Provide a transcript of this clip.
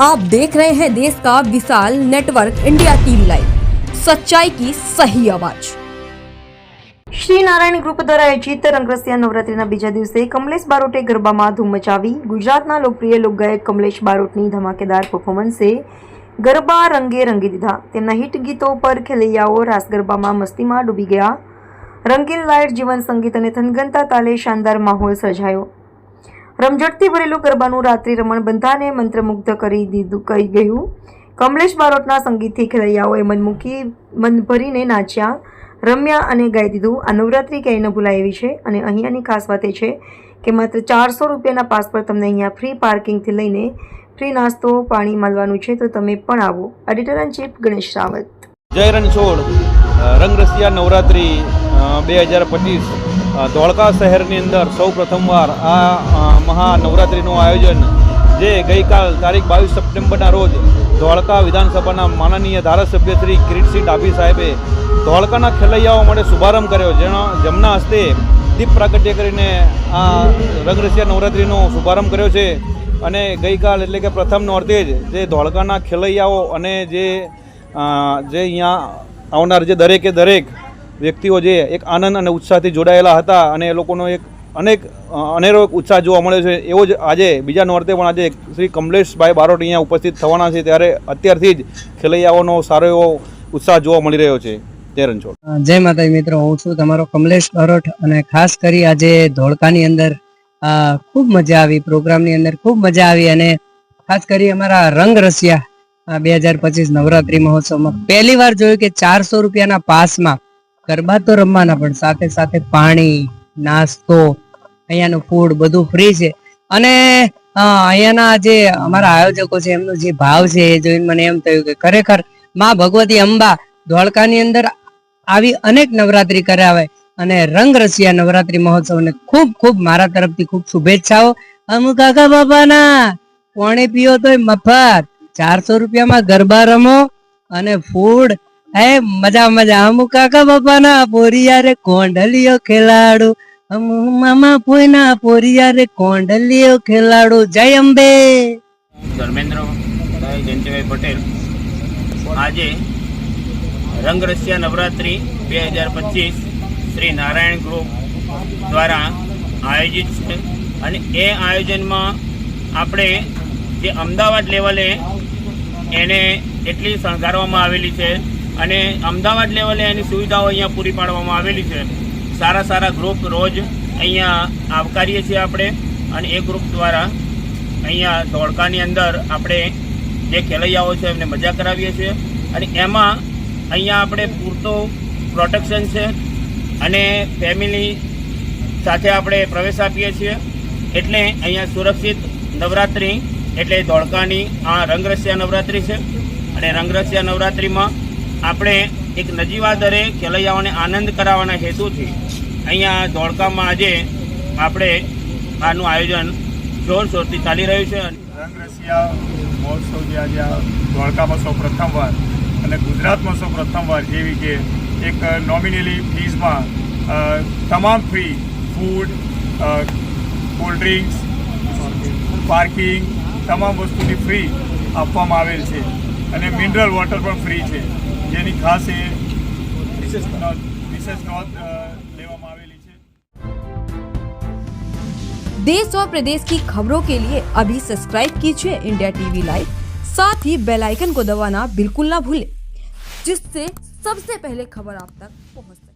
आप देख रहे हैं देश का विशाल नेटवर्क इंडिया टीवी लाइव सच्चाई की सही आवाज શ્રી નારાયણ ગ્રુપ દ્વારા આયોજિત રંગરસિયા નવરાત્રીના બીજા દિવસે કમલેશ બારોટે ગરબામાં ધૂમ મચાવી ગુજરાતના લોકપ્રિય લોકગાયક કમલેશ બારોટની ધમાકેદાર પરફોર્મન્સે ગરબા રંગે રંગી દીધા તેમના હિટ ગીતો પર ખેલૈયાઓ રાસ ગરબામાં મસ્તીમાં ડૂબી ગયા રંગીન લાઇટ જીવન સંગીત અને થનગનતા તાલે શાનદાર માહોલ સર્જાયો રમઝટથી ભરેલું ગરબાનું રાત્રિ રમણ બંધાને મંત્રમુગ્ધ કરી દીધું, કહી ગયું. કમલેશ બારોટના સંગીતથી ખેલૈયાઓએ મૂકી મન ભરીને નાચ્યા, રમ્યા અને ગાઈ દીધું. આ નવરાત્રિ ક્યાંય ન ભૂલાય એવી છે અને અહીંયાની ખાસ વાત એ છે કે માત્ર ચારસો રૂપિયાના પાસ પર તમને અહીંયા ફ્રી પાર્કિંગથી લઈને ફ્રી નાસ્તો, પાણી મળવાનું છે તો તમે પણ આવો. Editor in chief Ganesh Rawat. જય રણછોડ રંગરસિયા નવરાત્રિ બે હજાર પચીસ. ધોળકા શહેરની અંદર સૌ પ્રથમવાર આ મહાનવરાત્રિનું આયોજન જે ગઈકાલ તારીખ બાવીસ સપ્ટેમ્બરના રોજ ધોળકા વિધાનસભાના માનનીય ધારાસભ્ય શ્રી કિરીટસિંહ ડાભી સાહેબે ધોળકાના ખેલૈયાઓ માટે શુભારંભ કર્યો. જેનો, જેમના હસ્તે દીપ પ્રાગટ્ય કરીને આ રંગરસિયા નવરાત્રિનો શુભારંભ કર્યો છે. અને ગઈકાલ એટલે કે પ્રથમ નોર્તે જ જે ધોળકાના ખેલૈયાઓ અને જે જે અહીંયા આવનાર જે દરેકે દરેક વ્યક્તિઓ જે એક આનંદ અને ઉત્સાહથી જોડાયેલા હતા અને એ લોકોનો એક અનેક અનેરો ઉત્સાહ જોવા મળ્યો છે. એવો જ આજે બીજા નોર્તે પણ આજે શ્રી કમલેશભાઈ બારોટ અહીંયા ઉપસ્થિત થવાના છે ત્યારે અત્યારથી જ ખેલૈયાઓનો સારો એવો ઉત્સાહ જોવા મળી રહ્યો છે. તે રણછોડ. જય માતાજી મિત્રો, હું છું તમારો કમલેશ બારોટ અને ખાસ કરી આજે ધોળકાની અંદર ખૂબ મજા આવી, પ્રોગ્રામની અંદર ખૂબ મજા આવી અને ખાસ કરી અમારા રંગ રસિયા બે હજાર પચીસ નવરાત્રી મહોત્સવમાં પહેલી વાર જોયું કે ચારસો રૂપિયાના પાસમાં ગરબા તો રમવાના, પણ સાથે સાથે પાણી, નાસ્તો, અહીંયાનું ફૂડ બધું ફ્રી છે. અને અહીંયાના જે અમારા આયોજકો છે, એમનો જે ભાવ છે, એ જોઈને મને એમ થયું કે ખરેખરમાં ભગવતી અંબા ધોળકાની અંદર આવી અનેક નવરાત્રી કરાવે અને રંગ રસિયા નવરાત્રી મહોત્સવને ખૂબ ખૂબ મારા તરફથી ખૂબ શુભેચ્છાઓ. અમુક કાકા બાપાના પોણે પીઓ તોય મફત. ચારસો રૂપિયામાં ગરબા રમો અને ફૂડ હે, મજા મજા. અમુક કાકા બાપાના પોરિયારે કોંડલિયો ખેલાડો. અમુ મામા પોઈના પોરિયારે કોંડલિયો ખેલાડો. જય અંબે. ધર્મેન્દ્રભાઈ જયંતિભાઈ પટેલ. આજે રંગ રંગરસિયા નવરાત્રિ બે હજાર પચીસ શ્રી નારાયણ ગ્રુપ દ્વારા આયોજિત છે અને એ આયોજનમાં આપણે જે અમદાવાદ લેવલે એને એટલી શણગારવામાં આવેલી છે અને અમદાવાદ લેવલે એની સુવિધાઓ અહીંયા પૂરી પાડવામાં આવેલી છે. સારા સારા ગ્રુપ રોજ અહીંયા આવકારીએ છીએ આપણે અને એ ગ્રુપ દ્વારા અહીંયા ધોળકાની અંદર આપણે જે ખેલૈયાઓ છે એમને મજા કરાવીએ છીએ. અને એમાં અહીંયા આપણે પૂરતો પ્રોટેક્શન છે અને ફેમિલી સાથે આપણે પ્રવેશ આપીએ છીએ. એટલે અહીંયા સુરક્ષિત નવરાત્રિ એટલે ધોળકાની આ રંગરસિયા નવરાત્રિ છે. અને રંગરસિયા નવરાત્રિમાં આપણે એક નજીવા દરે ખેલૈયાઓને આનંદ કરાવવાના હેતુથી અહીંયા ધોળકામાં આજે આપણે આનું આયોજન જોરશોરથી ચાલી રહ્યું છે રંગરસિયા મહોત્સવ જે આજે ધોળકામાં સૌ પ્રથમવાર અને ગુજરાતમાં સૌ પ્રથમવાર જેવી કે એક નોમિનલી ફીઝમાં તમામ free food cold drinks parking તમામ વસ્તુની ફ્રી આપવામાં આવેલ છે. અને મિનરલ વોટર પણ ફ્રી છે. જેની ખાસ એ વિશેષ નોંધ વિશેષ નોંધ અ, લેવામાં આવેલી છે देश और प्रदेश की खबरों के लिए अभी सब्सक्राइब कीजिए इंडिया टीवी लाइव साथ ही बेल आइकन को दबाना बिल्कुल ना भूलें जिससे सबसे पहले खबर आप तक पहुंच सके